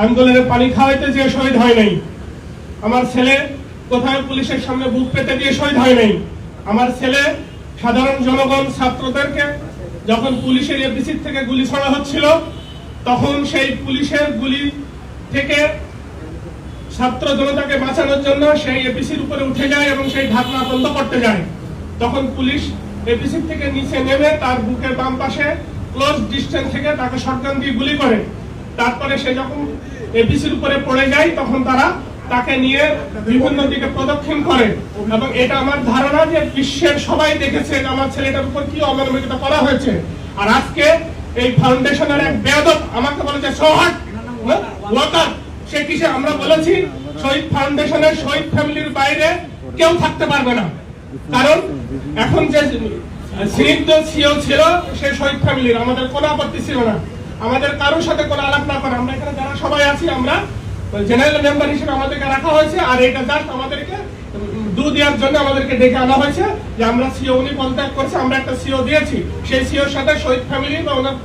আন্দোলনে পানি খাওয়াইতে যে শহীদ হয় নাই। আমার ছেলে কোথায় পুলিশের সামনে বুক পেতে দিয়ে শহীদ হয় নাই। আমার ছেলে সাধারণ জনগণ ছাত্রদেরকে যখন পুলিশের এপিসি থেকে গুলি ছড়া হচ্ছিল, তখন সেই পুলিশের গুলি থেকে ছাত্র জনতাকে বাঁচানোর জন্য সেই এপিসির উপরে উঠে যায় এবং সেই ঢাকনা বন্ধ করতে যায়। তখন পুলিশ এপিসি থেকে নিচে নেমে তার বুকের বাম পাশে ক্লোজ ডিস্টেন্স থেকে তাকে শটগান দিয়ে গুলি করে। তারপরে সে যখন এপিসির উপরে পড়ে যায়, তখন তারা তাকে নিয়ে বিভিন্ন দিকে প্রদক্ষিণ করে। এবং এটা আমার ধারণা যে বিশ্বের সবাই দেখেছে আমার ছেলেটার উপর কি অমানবিকতা করা হয়েছে। আর আজকে এই ফাউন্ডেশনের এক বেয়াদব আমাকে বলে যে সৌহাট ওয়াকার, সে কিসে আমরা বলেছি, শহীদ ফাউন্ডেশনের শহীদ ফ্যামিলির বাইরে কেউ থাকতে পারবে না। কারণ এখন যে স্নিগ্ধ সিও ছিল, সে শহীদ ফ্যামিলির, আমাদের কোনো আপত্তি ছিল না। আমাদের কারোর সাথে কোনো আলাপ না করে। আমরা এখানে যারা সবাই আছি, আমরা জেনারেল মেম্বার হিসেবে আমাদেরকে রাখা হয়েছে, আর এটা জাস্ট আমাদেরকে দু দেওয়ার জন্য আমাদেরকে ডেকে আনা হয়েছে যে আমরা সিও উনি পদত্যাগ করছে, আমরা একটা সিও দিয়েছি। সেই সিওর সাথে শহীদ ফ্যামিলি বা ওনার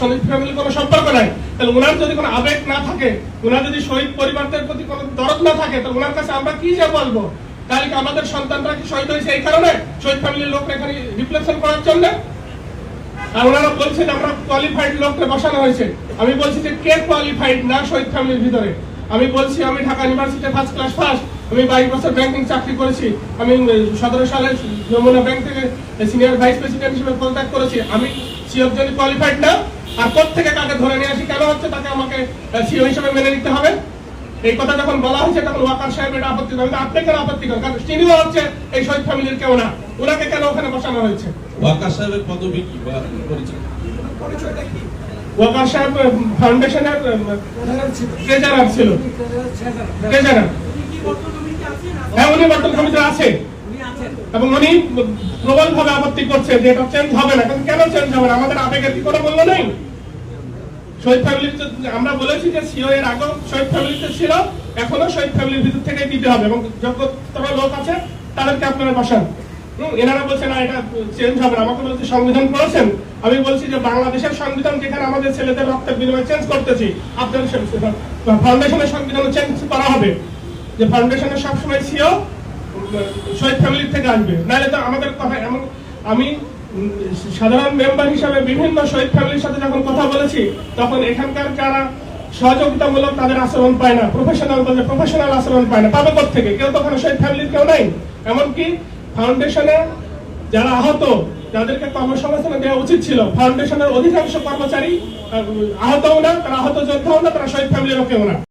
শহীদ ফ্যামিলির কোনো সম্পর্ক নাই। তাহলে ওনার যদি কোনো আবেগ না থাকে ওনার যদি শহীদ পরিবারদের প্রতি কোনো দরদ না থাকে, তাহলে ওনার কাছে আমরা কি যে বলব? তাহলে আমাদের সন্তানরা কি শহীদ হয়েছে এই কারণে? শহীদ ফ্যামিলির লোক এখানে রিফ্লেকশন করার জন্য? আর ওনারা বলছে যে আমরা কোয়ালিফাইড লোককে বসানো হয়েছে। আমি বলছি যে কে কোয়ালিফাইড না শহীদ ফ্যামিলির ভিতরে? আমি বলছি, আমি Dhaka university first class first আমি বাইশ বছর ব্যাংকিং চাকরি করেছি, আমি সতেরো সালে যমুনা ব্যাংক থেকে সিনিয়র ভাইস প্রেসিডেন্ট হিসেবে পদত্যাগ করেছি। আমি সিওর জন্য কোয়ালিফাইড না, আর থেকে কাকে ধরে নিয়ে আসি, কেন হচ্ছে তাকে আমাকে সিও হিসেবে মেনে নিতে হবে? এই কথা যখন বলা হয়েছে তখন ওয়াকার সাহেব এটা আপত্তি করেন আপনি কেন আপত্তি করেন? কারণ তিনিও হচ্ছে এই শহীদ ফ্যামিলির কেউ না। ওনাকে কেন ওখানে বসানো হয়েছে? ওয়াকার সাহেবের পদবি কি বা পরিচয়? ওয়াকার সাহেব ফাউন্ডেশনের ট্রেজারার ছিল। ট্রেজারার হ্যাঁ উনি বর্তমান আছে। এবং উনি প্রবল ভাবে আপত্তি করছে যে এটা চেঞ্জ হবে না। কেন চেঞ্জ হবে না? আমাদের আবেগের কি কোনো মূল্য নেই? শহীদ ফ্যামিলিতে আমরা বলেছি যে সিও এর আগেও শহীদ ফ্যামিলিতে ছিল, এখনও শহীদ ফ্যামিলির ভিতর থেকে দিতে হবে এবং যত লোক আছে তাদেরকে আপনারা বসান। এনারা বলছেন না, এটা চেঞ্জ হবে আমাকে বলছে, সংবিধান করেছেন। আমি বলছি যে, বাংলাদেশের সংবিধান যেখানে আমাদের ছেলেদের রক্তের বিনিময়ে চেঞ্জ করতেছি আপনাদের ফাউন্ডেশনের সংবিধান চেঞ্জ করা হবে। যে ফাউন্ডেশনের সবসময় সিও শহীদ ফ্যামিলির থেকে আসবে। নাহলে তো আমাদের কথা এমন আমি সাধারণ মেম্বার হিসাবে বিভিন্ন শহীদ ফ্যামিলির সাথে যখন কথা বলেছি, তখন এখানকার যারা সহযোগিতামূলক তাদের আচরণ পায় না প্রফেশনাল বলতে প্রফেশনাল আচরণ পায় না। পাবে থেকে কেউ তো ওখানে শহীদ ফ্যামিলির কেউ নাই। এমনকি ফাউন্ডেশনে যারা আহত যাদেরকে কর্মসংস্থান দেওয়া উচিত ছিল। ফাউন্ডেশনের অধিকাংশ কর্মচারী আহতও না, তারা আহত যোদ্ধাও না, তারা শহীদ ফ্যামিলিরও কেউ না।